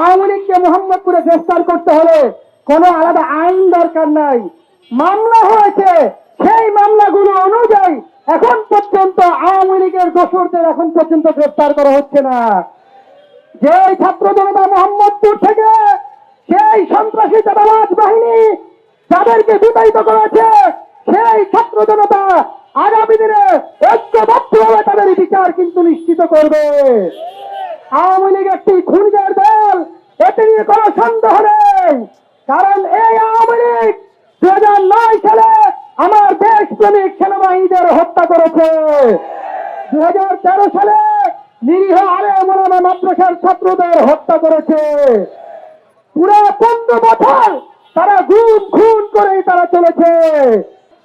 আওয়ামী লীগকে মোহাম্মদপুরে গ্রেফতার করতে হলে কোনো আলাদা আইন দরকার নাই। মামলা হয়েছে, সেই মামলাগুলো অনুযায়ী এখন পর্যন্ত আওয়ামী লীগের দোসরদের এখন পর্যন্ত গ্রেফতার করা হচ্ছে না। যে ছাত্র জনতা মোহাম্মদপুর থেকে, সেই সন্ত্রাসী চাঁদাবাজ বাহিনী যাদেরকে বিতাড়িত করেছে, সেই ছাত্র জনতা আগামী দিনে ঐক্যবদ্ধভাবে তাদের বিচার কিন্তু নিশ্চিত করবে। আওয়ামী লীগ একটি খুনিদের দল এতে নিয়ে কোনো সন্দেহ নেই। কারণ এই আওয়ামী লীগ দু হাজার নয় সালে আমার দেশপ্রেমিক সেনাবাহিনীদের হত্যা করেছে। দু হাজার তেরো সালে নিরীহ আলে মোলামা মাদ্রাসার ছাত্রদের হত্যা করেছে। পুরো পনেরো বছর তারা গুম খুন করেই তারা চলেছে।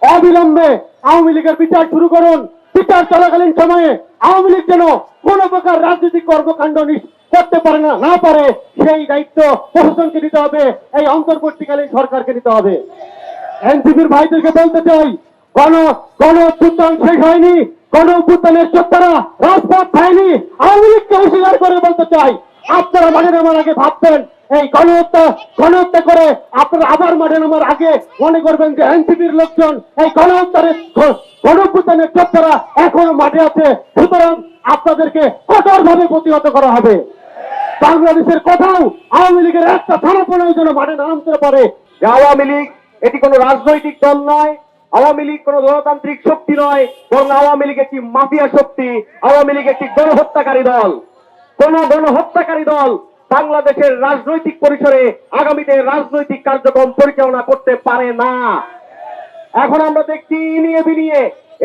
অবিলম্বে আওয়ামী লীগের বিচার শুরু করুন। বিচার চলাকালীন সময়ে আওয়ামী লীগ যেন কোন প্রকার রাজনৈতিক কর্মকাণ্ড করতে পারে না না পারে, সেই দায়িত্ব প্রশাসনকে নিতে হবে, এই অন্তর্বর্তীকালীন সরকারকে নিতে হবে। এনসিপির ভাইদেরকে বলতে চাই, গণ গণ অভ্যুত্থান শেষ হয়নি, গণ অভ্যুত্থানের চোদ্দরা রাজপথ হয়নি আওয়ামী লীগকে অস্বীকার করে বলতে চাই আপনারা মাঠে নামার আগে ভাববেন, এই গণহত্যা গণহত্যা করে আপনারা আবার মাঠে নামার আগে মনে করবেন যে এনসিপির লোকজন এই গণহত্যার গণভূতানের চোদ্দরা এখনও মাঠে আছে। সুতরাং আপনাদেরকে কঠোর ভাবে প্রতিহত করা হবে। বাংলাদেশের কোথাও আওয়ামী লীগের একটা থানাপনেও যেন মাঠে নামতে পারে। আওয়ামী লীগ, এটি কোনো রাজনৈতিক দল নয়, আওয়ামী লীগ কোনো গণতান্ত্রিক শক্তি নয়, বরং আওয়ামী লীগ একটি মাফিয়া শক্তি, আওয়ামী লীগ একটি গণহত্যাকারী দল। কোন গণহত্যাকারী দল বাংলাদেশের রাজনৈতিক পরিসরে আগামীতে রাজনৈতিক কার্যক্রম পরিচালনা করতে পারে না। এখন আমরা দেখছি নিয়ে বিনিয়ে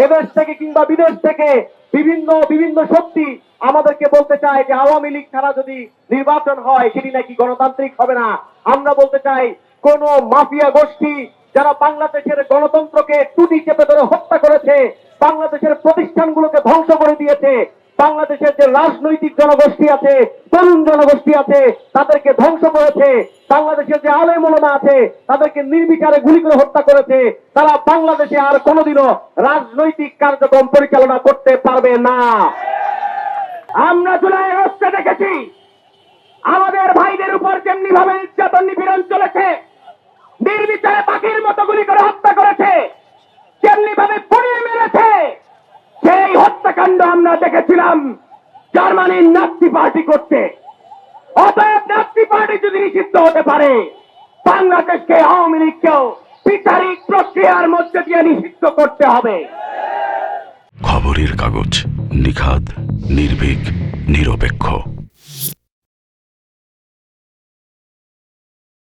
এদেশ থেকে কিংবা বিদেশ থেকে বিভিন্ন বিভিন্ন শক্তি আমাদেরকে বলতে চায় যে আওয়ামী লীগ ছাড়া যদি নির্বাচন হয়, সেটি নাকি গণতান্ত্রিক হবে না। আমরা বলতে চাই, কোন মাফিয়া গোষ্ঠী যারা বাংলাদেশের গণতন্ত্রকে টুটি চেপে ধরে হত্যা করেছে, বাংলাদেশের প্রতিষ্ঠানগুলোকে ধ্বংস করে দিয়েছে বাংলাদেশের যে রাজনৈতিক জনগোষ্ঠী আছে, তরুণ জনগোষ্ঠী আছে, তাদেরকে ধ্বংস করেছে, বাংলাদেশের যে আলে আলেমোলমা আছে, তাদেরকে নির্বিচারে গুলি করে হত্যা করেছে, তারা বাংলাদেশে আর কোনোদিনও রাজনৈতিক কার্যক্রম পরিচালনা করতে পারবে না। আমরা জুলাই আগস্টে দেখেছি, আমাদের ভাইদের উপর যেমনি ভাবে নির্যাতন নিপীড়ন চলেছে, নির্বিচারে পাখির মতো গুলি করে হত্যা করেছে যেমনি ভাবে পুড়িয়ে মেরেছে, সেই হত্যাকাণ্ড আমরা দেখেছিলাম। জার্মানির নাস্তি পার্টি করতে। অতএব নাস্তি পার্টি যদি নিষিদ্ধ হতে পারে, বাংলাদেশকে আওয়ামী লীগকেও বিচারিক প্রক্রিয়ার মধ্যে দিয়ে নিষিদ্ধ করতে হবে। খবরের কাগজ নিখাদ, নির্ভীক, নিরপেক্ষ।